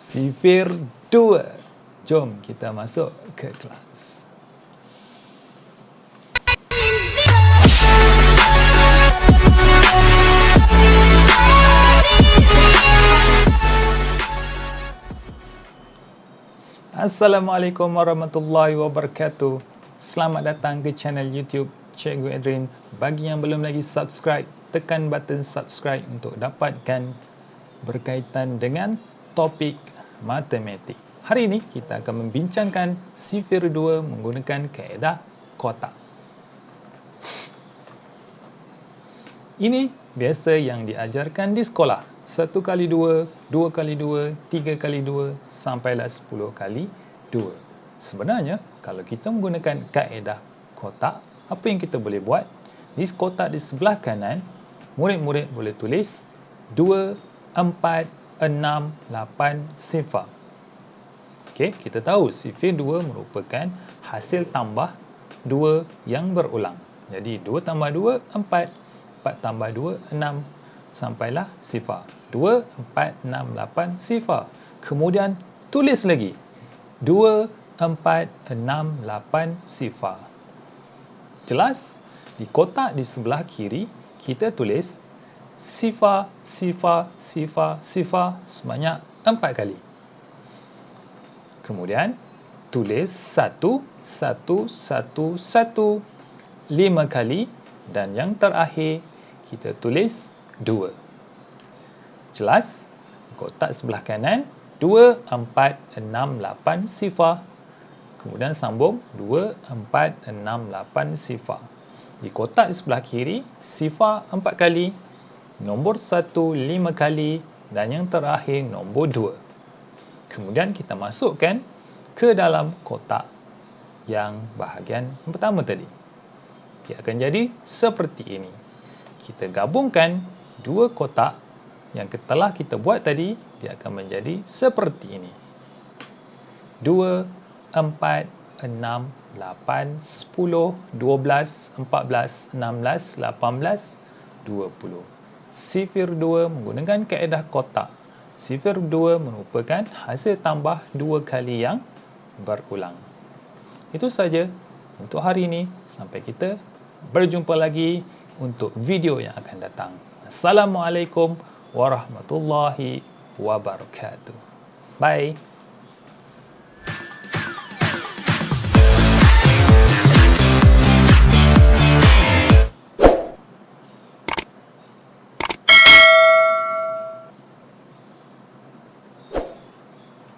Sifir 2. Jom kita masuk ke kelas. Assalamualaikum warahmatullahi wabarakatuh. Selamat datang ke channel YouTube Cikgu Adrian. Bagi yang belum lagi subscribe, tekan button subscribe untuk dapatkan berkaitan dengan topik matematik. Hari ini kita akan membincangkan sifir 2 menggunakan kaedah kotak. Ini biasa yang diajarkan di sekolah. 1 kali 2, 2 kali 2, 3 kali 2 sampailah 10 kali 2. Sebenarnya kalau kita menggunakan kaedah kotak, apa yang kita boleh buat? Di kotak di sebelah kanan, murid-murid boleh tulis 2, 4, 6, 8 sifar. Okey, kita tahu sifir 2 merupakan hasil tambah 2 yang berulang. Jadi 2 tambah 2, 4. 4 tambah 2, 6 sampailah sifar. 2, 4, 6, 8 sifar. Kemudian tulis lagi. 2, 4, 6, 8 sifar. Jelas? Di kotak di sebelah kiri, kita tulis sifar, sifar, sifar, sifar sebanyak 4 kali. Kemudian tulis 1, 1, 1, 1, 5 kali dan yang terakhir kita tulis 2. Jelas? Kotak sebelah kanan 2, 4, 6, 8 sifar. Kemudian sambung 2, 4, 6, 8 sifar. Di kotak di sebelah kiri, sifar 4 kali, nombor 1 5 kali dan yang terakhir nombor 2. Kemudian kita masukkan ke dalam kotak yang bahagian pertama tadi. Dia akan jadi seperti ini. Kita gabungkan dua kotak yang telah kita buat tadi, dia akan menjadi seperti ini. 2, 4, 6, 8, 10, 12, 14, 16, 18, 20. Sifir 2 menggunakan kaedah kotak. Sifir 2 merupakan hasil tambah dua kali yang berulang. Itu saja untuk hari ini. Sampai kita berjumpa lagi untuk video yang akan datang. Assalamualaikum warahmatullahi wabarakatuh. Bye.